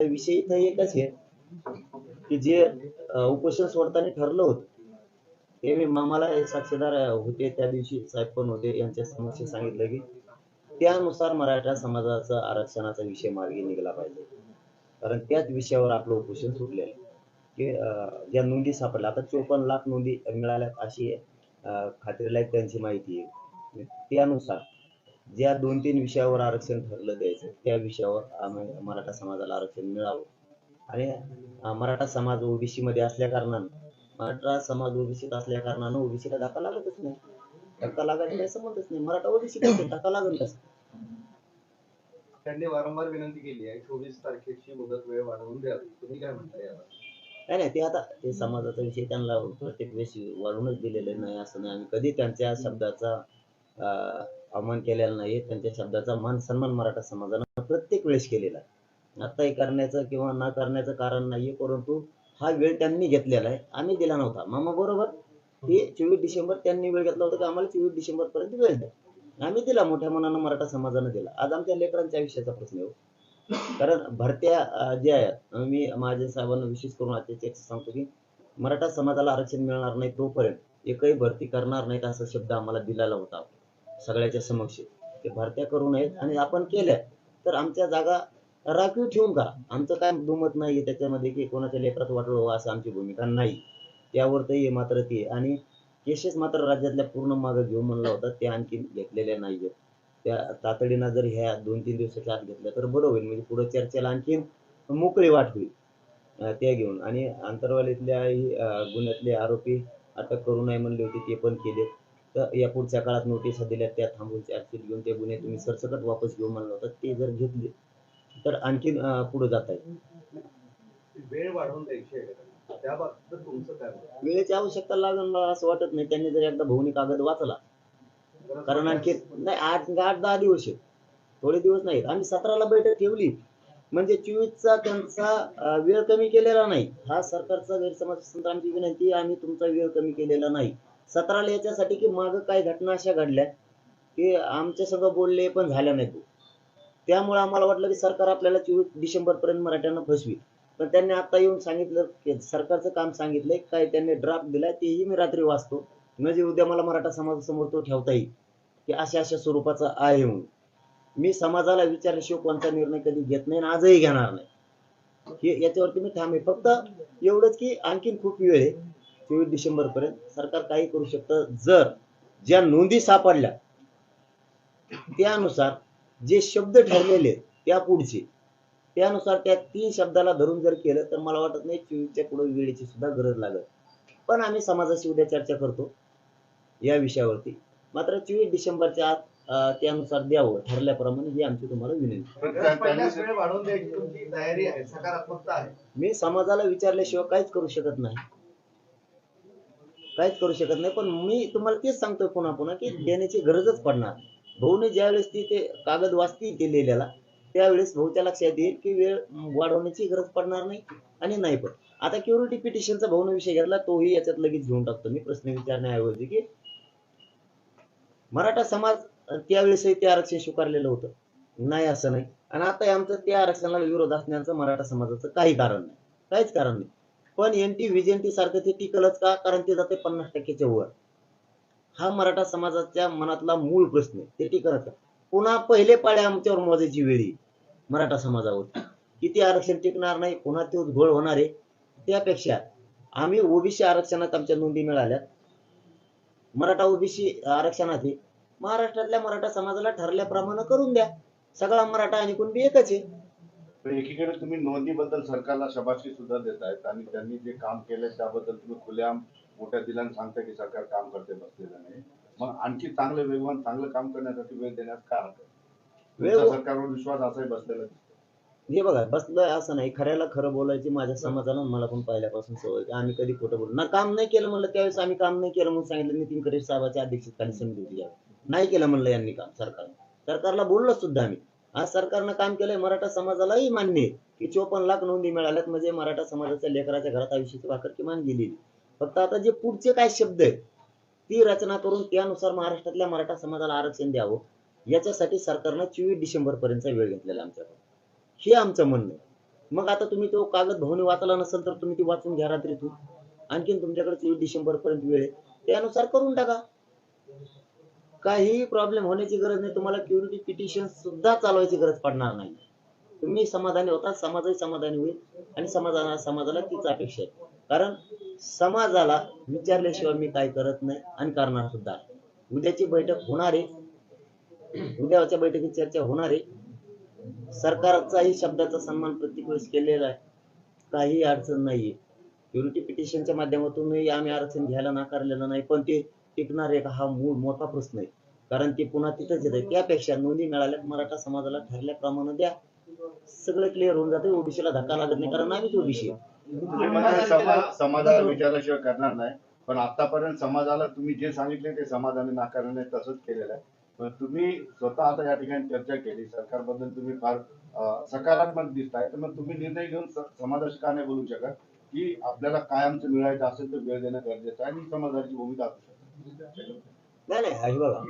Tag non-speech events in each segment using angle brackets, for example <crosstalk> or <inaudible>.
विषय इथं एकच आहे की जे उपोषण सोडताना ठरलं होतं ते मी मामाला साक्षीदार होते त्या दिवशी साहेब पण होते यांच्या समक्ष सांगितलं की त्यानुसार मराठा समाजाचा आरक्षणाचा विषय मार्गी निघाला पाहिजे. कारण त्याच विषयावर आपलं उपोषण सुटलेलं की ज्या नोंदी सापडल्या आता चोपन्न लाख नोंदी मिळाल्यात अशी अं, खात्रीलायक त्यांची माहिती आहे. त्यानुसार ज्या दोन तीन विषयावर आरक्षण ठरलं द्यायचं त्या विषयावर मराठा समाजाला आरक्षण मिळावं. आणि मराठा समाज ओबीसी मध्ये असल्या कारणानं मराठा समाज ओबीसीत असल्या कारणानं ओबीसीला धक्का लागतच नाही. धक्का लागायचा काही संबंधच नाही. मराठा ओबीसी धक्का कसं त्यांनी वारंवार विनंती केली आहे चोवीस तारखेची मुदत वेळ वाढवून द्यावी. तुम्ही काय म्हणता नाही नाही ते आता ते समाजाचा विषय त्यांना प्रत्येक वेळेस वाढूनच दिलेले नाही असं नाही. आम्ही कधी त्यांच्या शब्दाचा अं, अवमान केलेला नाही त्यांच्या शब्दाचा मान सन्मान मराठा समाजानं प्रत्येक वेळेस केलेला आहे. आत्ताही करण्याचं किंवा ना करण्याचं कारण नाहीये परंतु हा वेळ त्यांनी घेतलेला आहे. आम्ही दिला नव्हता. मामा बरोबर? की चोवीस डिसेंबर त्यांनी वेळ घेतला होता की? आम्हाला चोवीस डिसेंबर पर्यंत वेळ द्या आम्ही दिला मोठ्या मनानं मराठा समाजानं दिला. आज आमच्या लेकरांच्या आयुष्याचा प्रश्न येऊ हो. कारण भरत्या अं, ज्या आहेत मी माझ्या साहेबांना विशेष करून अत्याचे सांगतो की मराठा समाजाला आरक्षण मिळणार नाही तोपर्यंत. एकही भरती करणार नाहीत असा शब्द आम्हाला दिलेला होता. सगळ्याच्या समक्ष. ते भरत्या करू नयेत आणि आपण केल्या तर आमच्या जागा राखीव ठेवून का आमचं काय दुमत नाही त्याच्यामध्ये की कोणाच्या लेकरात वाटलं व्हावं असं आमची भूमिका नाही. त्यावर तर हे मात्र ते आणि केसेस मात्र राज्यातल्या पूर्ण मागं घेऊन म्हणला होता ते आणखी घेतलेल्या नाहीये त्या तातडीनं जर ह्या दोन तीन दिवसाच्या आत घेतल्या तर बरं होईल. म्हणजे पुढे चर्चेला आणखीन मोकळी वाट होईल त्या घेऊन. आणि आंतरवालीतल्या गुन्ह्यातले आरोपी अटक करू नये म्हणले होते ते पण केले तर या पुढच्या काळात नोटिसा दिल्या त्या थांबून चार्जशीट घेऊन ते गुन्हे तुम्ही सरसकट वापस घेऊ म्हणलं होतं ते जर घेतले तर आणखीन पुढे जाता येईल वेळ वाढवून द्यायची आहे. आहे? वेळेची आवश्यकता लागेल मला असं वाटत नाही. त्यांनी जर एकदा भाऊनी कागद वाचला कारण आणखी नाही आठ आठ दहा दिवस आहेत. थोडे दिवस नाहीत. आम्ही सतराला बैठक ठेवली. म्हणजे चोवीसचा त्यांचा वेळ कमी केलेला नाही. हा सरकारचा गैरसमज आमची विनंती आहे, आम्ही तुमचा वेळ कमी केलेला नाही. सतराला याच्यासाठी की मागं काही घटना अशा घडल्या की आमच्या सगळं बोलले पण झाल्या नाही त्यामुळे आम्हाला वाटलं की सरकार आपल्याला चोवीस डिसेंबर पर्यंत मराठ्यांना फसवी पण त्यांनी आता येऊन सांगितलं की सरकारचं काम सांगितलंय काय त्यांनी ड्राफ्ट दिलाय तेही मी रात्री वाचतो. म्हणजे उद्या मला मराठा समाजासमोर तो ठेवता येईल. की अशा अशा स्वरूपाचा आहे म्हणून. मी समाजाला विचारल्याशिवाय कोणता निर्णय कधी घेत नाही आणि आजही घेणार नाही. हे याच्यावरती मी थांबे फक्त एवढंच की आणखीन खूप वेळ आहे. चोवीस डिसेंबर पर्यंत सरकार काही करू शकतं. जर ज्या नोंदी सापडल्या त्यानुसार जे शब्द ठरलेले त्या पुढचे त्यानुसार त्या तीन शब्दाला धरून जर केलं तर मला वाटत नाही चोवीसच्या पुढे वेळेची सुद्धा गरज लागत. पण आम्ही समाजाशी उद्या चर्चा करतो या विषयावरती. मात्र चोवीस डिसेंबरच्या आत अं, त्यानुसार द्यावं ठरल्याप्रमाणे ही आमची तुम्हाला विनंती. पण त्या- पहिल्याच वेळ वाढवून द्यायची तुमची तयारी आहे सकारात्मकता आहे. मी समाजाला विचारल्याशिवाय काहीच करू शकत नाही. काहीच करू शकत नाही. पण मी तुम्हाला तेच सांगतोय पुन्हा पुन्हा की देण्याची गरजच पडणार. भाऊने ज्यावेळेस ती ते कागद वाचतील ते लिहिलेला त्यावेळेस भाऊच्या लक्षात येईल की वेळ वाढवण्याची गरज पडणार नाही आणि नाही पण. आता क्युरिटी पिटिशनचा भाऊने विषय घेतला तोही याच्यात लगेच घेऊन टाकतो. मी प्रश्न विचारण्याऐवजी की मराठा समाज त्यावेळेसही ते आरक्षण स्वीकारलेलं होतं. नाही असं नाही. आणि आता आमचं त्या आरक्षणाला विरोध असण्याचं मराठा समाजाचं काही कारण नाही. काहीच कारण नाही. पण एन टी व्हिजन सारखं ते टिकलच का? कारण ते जाते पन्नास टक्क्याच्या वर. हा मराठा समाजाच्या मनातला मूळ प्रश्न आहे. ते टिकलच का? पुन्हा पहिले पाळे आमच्यावर मोजायची वेळ मराठा समाजावर. किती आरक्षण टिकणार नाही पुन्हा तो घोळ होणार आहे. त्यापेक्षा आम्ही ओबीसी आरक्षणात आमच्या नोंदी मिळाल्या मराठा ओबीसी आरक्षणात आहे. महाराष्ट्रातल्या मराठा समाजाला ठरल्याप्रमाणे करून द्या. सगळा मराठा आणि कुणबी एकच आहे. पण एकीकडे तुम्ही नोंदीबद्दल सरकारला शबासकी सुद्धा देत आहेत आणि त्यांनी जे काम केलंय त्याबद्दल तुम्ही खुल्या मोठ्या दिलाने सांगता की सरकार काम करते बसलेलं नाही. मग आणखी चांगलं वेगवान चांगलं काम करण्यासाठी वेळ देण्यात काय हरकत सरकारवर विश्वास असाही बसलेला हे बघा बसलोय असं नाही. खऱ्याला खरं बोलायची माझ्या समाजाला मला पण पहिल्यापासून सवय. आम्ही कधी खोटं बोलू. ना काम नाही केलं म्हणलं त्यावेळेस आम्ही काम नाही केलं म्हणून सांगितलं. नितीन करेश साहेबाच्या अध्यक्षतेखाली समिती होती. नाही केलं म्हणलं यांनी काम सरकार सरकारला बोललो सुद्धा आम्ही. आज सरकारनं काम केलंय मराठा समाजालाही मान्य आहे की चोपन्न लाख नोंदी मिळाल्यात म्हणजे मराठा समाजाच्या लेकराच्या घरात आयुष्याची भाकर किमान गेलेली. फक्त आता जे पुढचे काय शब्द आहेत ती रचना करून त्यानुसार महाराष्ट्रातल्या मराठा समाजाला आरक्षण द्यावं याच्यासाठी सरकारनं चोवीस डिसेंबर पर्यंतचा वेळ घेतलेला आमच्याकडून आमच्याकडे. हे आमचं म्हणणं आहे. मग आता तुम्ही तो कागद भवनी वाचला नसेल तर तुम्ही ती वाचून घ्या रात्रीतून आणखीन तुमच्याकडे चोवीस डिसेंबर पर्यंत वेळ आहे. त्यानुसार करून टाका. काहीही प्रॉब्लेम होण्याची गरज नाही. तुम्हाला क्युरिटी पिटिशन सुद्धा चालवायची गरज पडणार नाही. तुम्ही समाधानी होता समाजही समाधानी होईल आणि समाजाला समाजाला तीच अपेक्षा आहे. कारण समाजाला विचारल्याशिवाय मी काय करत नाही आणि करणार सुद्धा. उद्याची बैठक होणार आहे. उद्याच्या बैठकीत चर्चा होणार आहे. सरकारचाही शब्दाचा सन्मान प्रत्येक वेळेस केलेला आहे. काही अडचण नाहीये. क्युरिटी पिटिशनच्या माध्यमातूनही आम्ही अडचण घ्यायला नाकारलेलं नाही. पण ते टिकणार आहे का हा मूळ मोठा प्रश्न आहे. कारण ते पुन्हा तिथंच येत. आहे त्यापेक्षा नोंदी मिळाल्या मराठा समाजाला ठरल्याप्रमाणे द्या. सगळं क्लिअर होऊन जाते. ओबीसीला धक्का लागत नाही. कारण आम्हीच ओबीसी समाजाला विचारल्याशिवाय करणार नाही. पण आतापर्यंत समाजाला तुम्ही जे सांगितले ते समाजाने नाकारलं नाही तसंच केलेलं आहे. पण तुम्ही स्वतः आता या ठिकाणी चर्चा केली. सरकारबद्दल तुम्ही फार सकारात्मक दिसताय. तर मग तुम्ही निर्णय घेऊन समाजाशी का नाही बोलू शकत? की आपल्याला कायमचं मिळायचं असेल तर वेळ देणं गरजेचं आहे आणि समाजाची भूमिका असू नाही नाही हे बघा.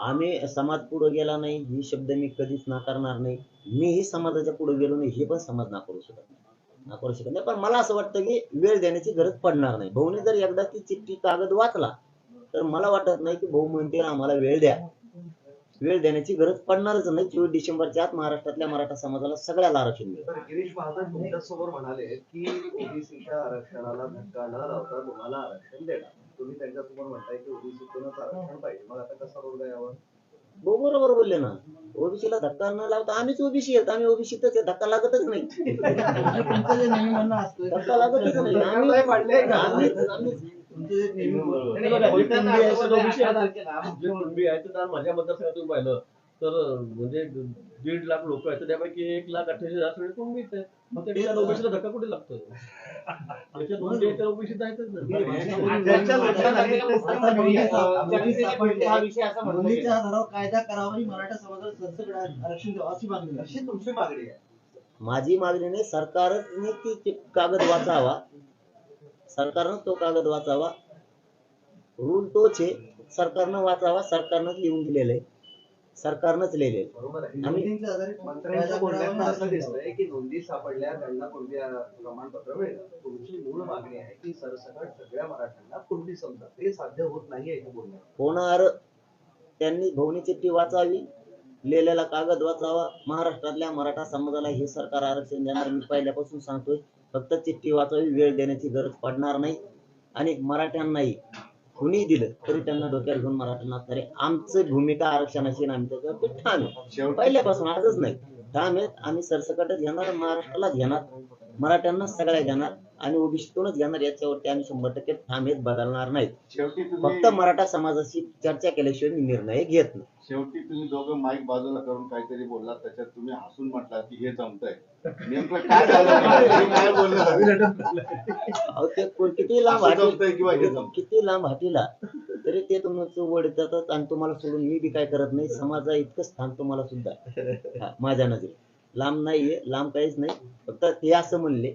आम्ही समाज पुढे गेला नाही ही शब्द मी कधीच नाकारणार नाही. मीही समाजाच्या पुढे गेलो नाही हे पण समाज नाकारू शकत नाही. नाकारू शकत नाही. पण मला असं वाटतं की वेळ देण्याची गरज पडणार नाही. भाऊने जर एकदा ती चिठ्ठी कागद वाचला तर मला वाटत नाही की भाऊ म्हणतील आम्हाला वेळ द्या. वेळ देण्याची गरज पडणारच नाही. चोवीस डिसेंबरच्या आत महाराष्ट्रातल्या मराठा समाजाला सगळ्याला आरक्षण मिळेल. गिरीश महाजन तुमच्यासमोर म्हणाले की ओबीसीच्या आरक्षणाला धक्का न लावता तुम्हाला आरक्षण देणार. तुम्ही त्यांच्यासमोर म्हणताय की ओबीसीतूनच आरक्षण पाहिजे मग आता कसा रोल यावर भाऊ बरोबर बोलले ना ओबीसीला धक्का न लावता आम्हीच ओबीसी आहेत आम्ही ओबीसीतच आहे धक्का लागतच नाही तुमचं जे नेहमी म्हणणं असतं धक्का लागतच नाही आम्ही का? आम्हीच- आम्हीच तुमचं जे नेहमी. हे बघा, आहे, ओबीसी जे कुणबी आहे तर माझ्या मतदारसंघातून पाहिलं तर म्हणजे दीड लाख लोक आहेत तर त्यापैकी एक लाख अठ्ठावीस हजार सगळे आहेत? मग त्या ठिकाणी ओबीसीला धक्का कुठे ओबीसीत आहेतच ना. त्यांच्या हा की- नोंदीच्या आधारावर कायदा करावा आणि मराठा समाजाला सरसकट आरक्षण द्यावं अशी मागणी आहे. अशी तुमची मागणी आहे. माझी मागणी नाही सरकारने ती ती कागद वाचावा. सरकारनं तो कागद वाचावा. रूल तोच आहे. सरकारनं वाचावा सरकारनंच लिहून दिलेलं आहे. सरकारनंच लिहिलेलं आहे. बरोबर आहे. आम्ही- नोंदीच्या आधारे मंत्र्यांच्या कायदा बोलण्यात करावा असं आणि दिसतंय की नोंदी सापडल्या त्यांना प्रमाणपत्र मिळतं तुमची मूळ मागणी आहे की सरसकट सगळ्या मराठ्यांना कुणबी समजा. ते साध्य होत नाहीये हे बोलण्यात. होणार त्यांनी भवनी चिठ्ठी वाचावी लिहिलेला कागद वाचावा. महाराष्ट्रातल्या मराठा समाजाला हे सरकार आरक्षण देणार मी पहिल्यापासून सांगतोय फक्त चिठ्ठी वाचावी वेळ देण्याची गरज पडणार नाही. आणि मराठ्यांनाही कुणी दिलं तरी त्यांना डोक्यावर घेऊन मराठ्यांना तरी आमची भूमिका आरक्षणाची आम्ही त्याच्यावरती ठाम आहे पहिल्यापासून आजच नाही. ठाम आहेत आम्ही सरसकटच घेणार महाराष्ट्रालाच घेणार मराठ्यांना सगळ्या घेणार. आणि ओबीसीतूनच घेणार याच्यावरती आम्ही शंभर टक्के ठाम आहेत बदलणार नाहीत. शेवटी फक्त मराठा समाजाशी चर्चा केल्याशिवाय मी निर्णय घेत नाही. शेवटी तुम्ही दोघं माईक बाजूला करून काहीतरी बोललात त्याच्यात तुम्ही हसून म्हटलात की हे जमतंय. नेमकं काय झालं? <laughs> तुम्ही काय बोलला अहो ते कोण- किती लांब असं जमतंय हाटी किंवा हे जमतंय? किती लांब हाटीला तरी ते तुमचं वड जातात आणि तुम्हाला सोडून मी बी काय करत नाही. समाजा इतकं स्थान तुम्हाला सुद्धा. आहे. हा, माझ्या नजरेत. लांब नाहीये लांब काहीच नाही. फक्त ते असं म्हणले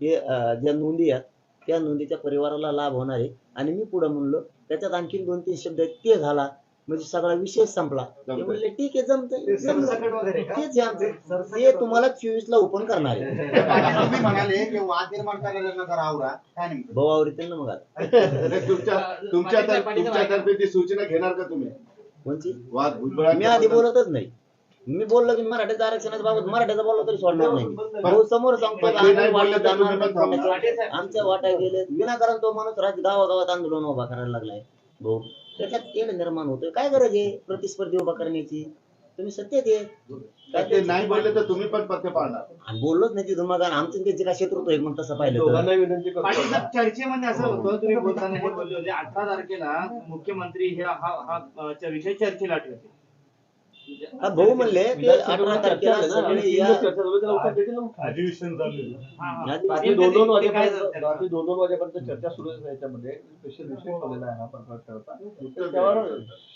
की ज्या नोंदी आहेत त्या नोंदीच्या परिवाराला लाभ होणार आहे. आणि मी पुढे म्हणलो त्याच्यात आणखी दोन तीन शब्द आहेत ते झाला. म्हणजे सगळा विषय संपला. ते. म्हणले ठीक आहे ते जमतंय. सरसकट वगैरे का? तेच आहे आमचं. ते तुम्हाला चोवीस ला ओपन करणार आहे. तुम्ही म्हणाले की वाद निर्माण करायला नका आवरा काय नेमकं भाऊ ना मग आता. तुमच्या तुमच्या तर- तुमच्यातर्फे ती सूचना घेणार का तुम्ही? वाद भुजबळांच्या मी आधी बोलतच नाही. मी बोललो की मराठ्याच्या आरक्षणाच्या बाबत मराठ्याचं बोललो तरी सोडणार नाही. भाऊ समोर सांगतो आम्ही जाणार आमच्या वाट्या गेले. विनाकारण तो माणूस राज्य गावागावात आंदोलन उभा करायला लागलाय. भाऊ त्याच्यात तेढ निर्माण होतोय. काय गरज आहे प्रतिस्पर्धी उभा करण्याची? तुम्ही सत्य ते नाही बोलले तर तुम्ही पण पत्ते पाळणार आणि बोललोच नाही तिथून मग. आमचं त्यांचे काय शत्रुत्व आहे मग तसं पाहिलं चर्चेमध्ये असं होतं तुम्ही बोलताना हे बोलले होते. अठरा तारखेला मुख्यमंत्री हे हा हा विषय चर्चेला ठेवते हा, भाऊ म्हणले ते अठरा तारखेला सगळे या अधिवेशन चालू आहे. या दिवशी रात्री दोन दोन ते काय वाजेपर्यंत झालं? रात्री दोन दोन वाजेपर्यंत चर्चा सुरू आहे याच्यामध्ये. स्पेशल विषय ठेवलेला आहे हा त्यावर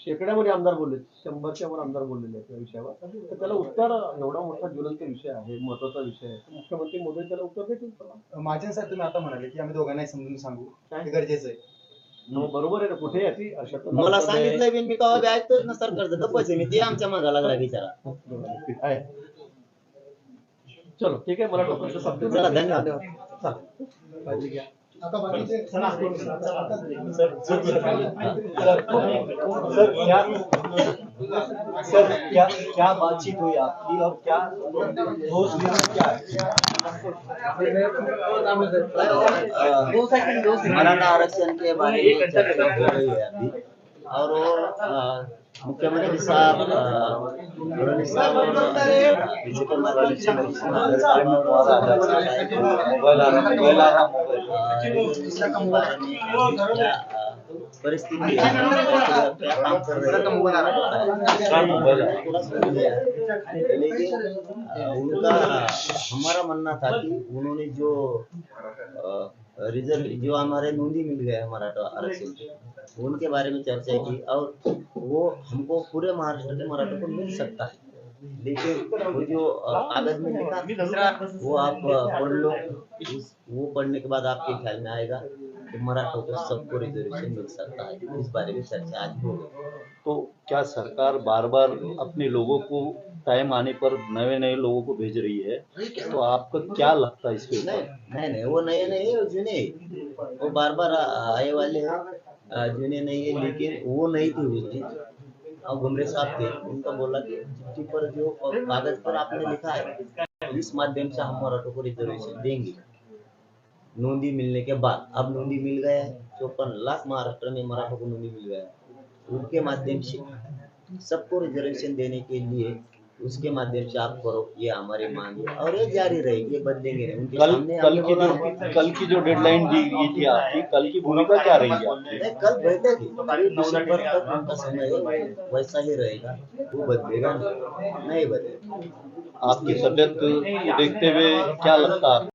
शेकड्यामध्ये आमदार बोलले शंभरच्या वर आमदार बोललेले आहेत या विषयावर. तर त्याला उत्तर एवढा मोठा ज्वलंत विषय आहे महत्त्वाचा विषय आहे. तर मुख्यमंत्री मोदी त्याला उत्तर देतील. माझ्या साहेब तुम्ही आता म्हणाले की आम्ही दोघांनाही समजून सांगू. हे गरजेचं आहे. हो, बरोबर आहे ना कुठे याची मला सांगितलंय बी मी कवा बी ऐकतोच ना सरकारचं गप्पच आहे मी ते आमच्या मागा लागला बिचारा आहे चलो ठीक आहे मला प्रश्न संपले. चला धन्यवाद आता बाकीचे चला, आता सर क्या सर क्या क्या बातचीत हुई आपकी और क्या निर्णय क्या है? मराठा आरक्षण के बारे में चर्चा हो रही है अभी। और वो मुख्यमंत्री साहब फडणवीस साहब और बीजेपी माध्यम से मोबाइल आ रहा मोबाइल आ रहा मोबाइल परिस्थिति है हैं लेकिन अ, उनका हमारा मानना था कि उन्होंने जो रिज़र्व जो हमारे नोंदी मिल गया है मराठा आरक्षण उनके बारे में चर्चा की और वो हमको पूरे महाराष्ट्र के मराठों को मिल सकता है। लेकिन वो जो कागज़ में लिखा वो आप पढ़ लो। वो पढ़ने के बाद आपके ख्याल में आएगा। कि मराठों को सबको रिजर्वेशन मिल सकता है इस बारे में चर्चा आज हो गई। तो क्या सरकार बार बार अपने लोगों को टाइम आने पर नए नए लोगों को भेज रही है? तो आपको क्या लगता है इसके ऊपर? नहीं नहीं वो नए नहीं है वो जुने। वो बार बार आए वाले जुने नहीं है लेकिन वो नहीं थे उस दिन और घुमरे साहब थे उनका बोला कि चिट्ठी पर जो कागज़ पर आपने लिखा है इस माध्यम से हम मराठों को रिजर्वेशन देंगे। नोंदी मिलने के बाद अब नोंदी मिल गया है चौपन लाख महाराष्ट्र में मराठों को नोंदी मिल गया है। उनके माध्यम से सबको रिजर्वेशन देने के लिए उसके माध्यम से आप करो ये हमारी मांग है। और ये जारी रहेगी ये बदलेंगे नहीं उनके कल सामने कल की जो कल की जो डेडलाइन दी गई थी आपकी कल की भूमिका क्या रही है कल बैठे थे तीन दिसंबर तक उनका समय वैसा ही रहेगा। वो बदलेगा नहीं नहीं बदलेगा आपकी तबियत को देखते हुए क्या लगता है?